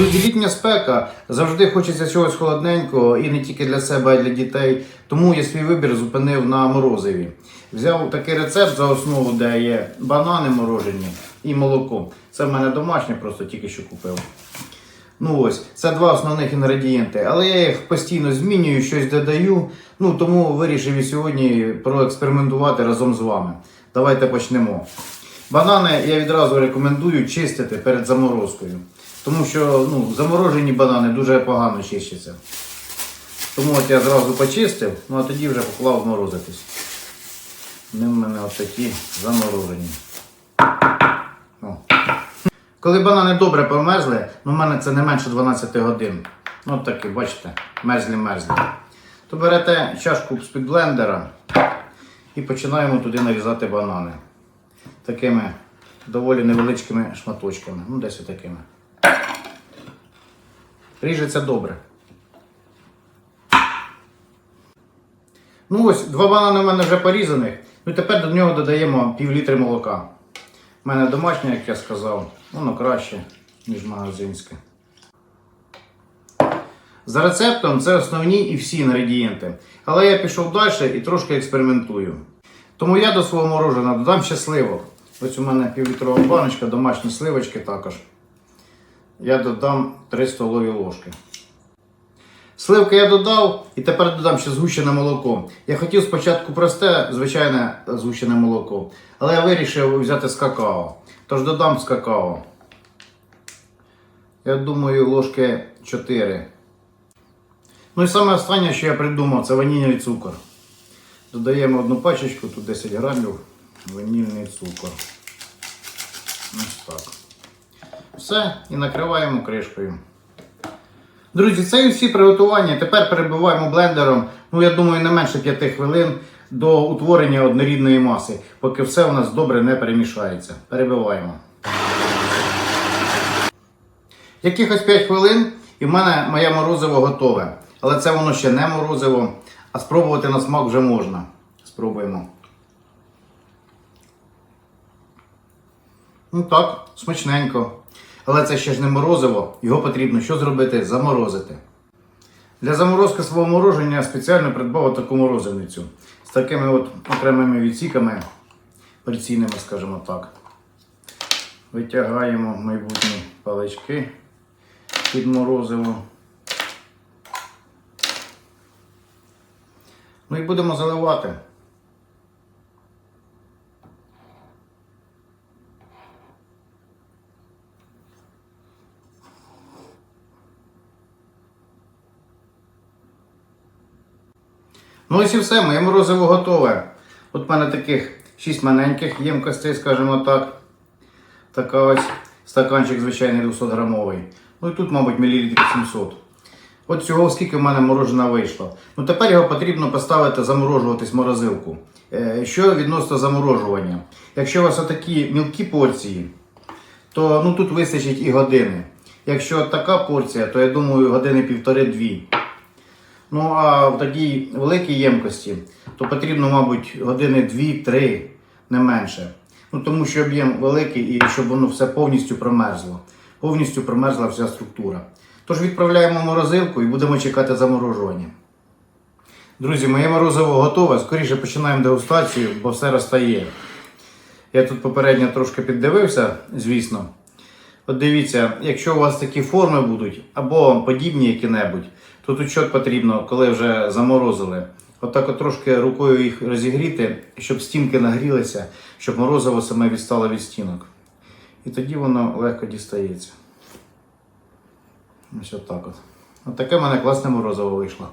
Друзі, літня спека завжди хочеться чогось холодненького і не тільки для себе, а й для дітей. Тому я свій вибір зупинив на морозиві. Взяв такий рецепт за основу, де є банани морожені і молоко. Це в мене домашнє, просто тільки що купив. Ну ось, це два основних інгредієнти. Але я їх постійно змінюю, щось додаю. Ну тому вирішив і сьогодні проекспериментувати разом з вами. Давайте почнемо. Банани я відразу рекомендую чистити перед заморозкою. Тому що ну, заморожені банани дуже погано чищаться. Тому от я зразу почистив, ну а тоді вже поклав морозитись. Вони в мене от такі заморожені. О. Коли банани добре померзли, ну в мене це не менше 12 годин. Ну от такі, бачите, мерзлі-мерзлі. То берете чашку з-під блендера і починаємо туди нарізати банани. Такими доволі невеличкими шматочками. Ну, десь отакими. Ріжеться добре. Ну ось, два банани в мене вже порізаних. Ну і тепер до нього додаємо пів літри молока. У мене домашнє, як я сказав, воно краще, ніж магазинське. За рецептом це основні і всі інгредієнти. Але я пішов далі і трошки експериментую. Тому я до свого мороженого додам ще сливок. Ось у мене півлітрова баночка, домашні сливочки також. Я додам 3 столові ложки. Сливки я додав і тепер додам ще згущене молоко. Я хотів спочатку просте, звичайне згущене молоко, але я вирішив взяти з какао. Тож додам з какао. Я думаю, ложки 4. Ну і саме останнє, що я придумав, це ванільний цукор. Додаємо одну пачечку, тут 10 грамів ванільний цукор. Ось так. Все, і накриваємо кришкою. Друзі, це і всі приготування. Тепер перебиваємо блендером, ну я думаю, не менше 5 хвилин до утворення однорідної маси, поки все у нас добре не перемішається. Перебиваємо. Якихось 5 хвилин і в мене моє морозиво готове. Але це воно ще не морозиво, а спробувати на смак вже можна. Спробуємо. Ну так, смачненько. Але це ще ж не морозиво, його потрібно що зробити? Заморозити. Для заморозки свого мороження я спеціально придбав таку морозивницю з такими от окремими відсіками, порційними, скажімо так. Витягаємо майбутні палички під морозиво. Ну і будемо заливати. Ну ось і все, моє морозиво готове. От в мене таких 6 маленьких ємкостей, скажімо так. Така ось стаканчик звичайний 200 грамовий. Ну і тут, мабуть, мілілітрів 700. От цього скільки в мене морожена вийшло. Ну тепер його потрібно поставити заморожуватись в морозилку. Е, Що відносно заморожування? Якщо у вас отакі мілкі порції, то ну, тут вистачить і години. Якщо така порція, то я думаю години півтори-дві. Ну а в такій великій ємкості, то потрібно, мабуть, години 2-3, не менше. Ну тому що об'єм великий і щоб воно все повністю промерзло. Повністю промерзла вся структура. Тож відправляємо в морозилку і будемо чекати заморожування. Друзі, моє морозиво готове. Скоріше починаємо дегустацію, бо все розтає. Я тут попередньо трошки піддивився, звісно. От дивіться, якщо у вас такі форми будуть, або подібні які-небудь, то тут що потрібно, коли вже заморозили. Отак от трошки рукою їх розігріти, щоб стінки нагрілися, щоб морозиво саме відстало від стінок. І тоді воно легко дістається. Ось отак от. От таке в мене класне морозиво вийшло.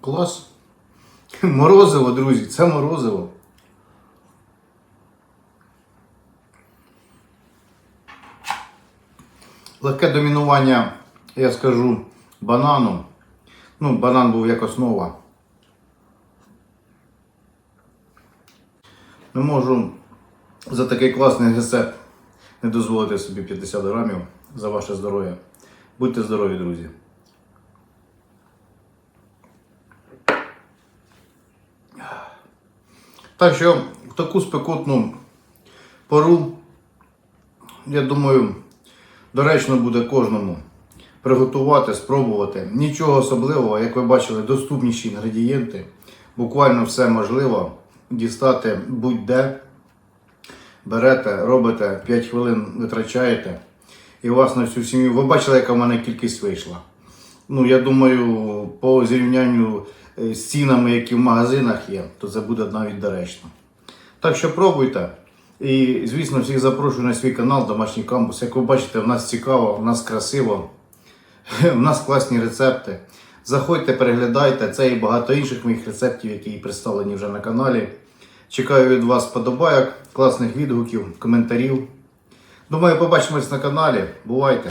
Клас. Морозиво, друзі, це морозиво. Легке домінування, я скажу, банану. Ну, банан був як основа. Не можу за такий класний рецепт не дозволити собі 50 грамів за ваше здоров'я. Будьте здорові, друзі. Так що в таку спекотну пору, я думаю, доречно буде кожному приготувати, спробувати. Нічого особливого, як ви бачили, доступніші інгредієнти. Буквально все можливо дістати будь-де. Берете, робите 5 хвилин витрачаєте. І вас на всю сім'ю. Ви бачили, яка в мене кількість вийшла. Ну, я думаю, по зрівнянню е, з цінами, які в магазинах є, то це буде навіть доречно. Так що пробуйте. І, звісно, всіх запрошую на свій канал Домашній кампус. Як ви бачите, в нас цікаво, в нас красиво, в нас класні рецепти. Заходьте, переглядайте це і багато інших моїх рецептів, які представлені вже на каналі. Чекаю від вас подобайок, класних відгуків, коментарів. Думаю, побачимось на каналі. Бувайте!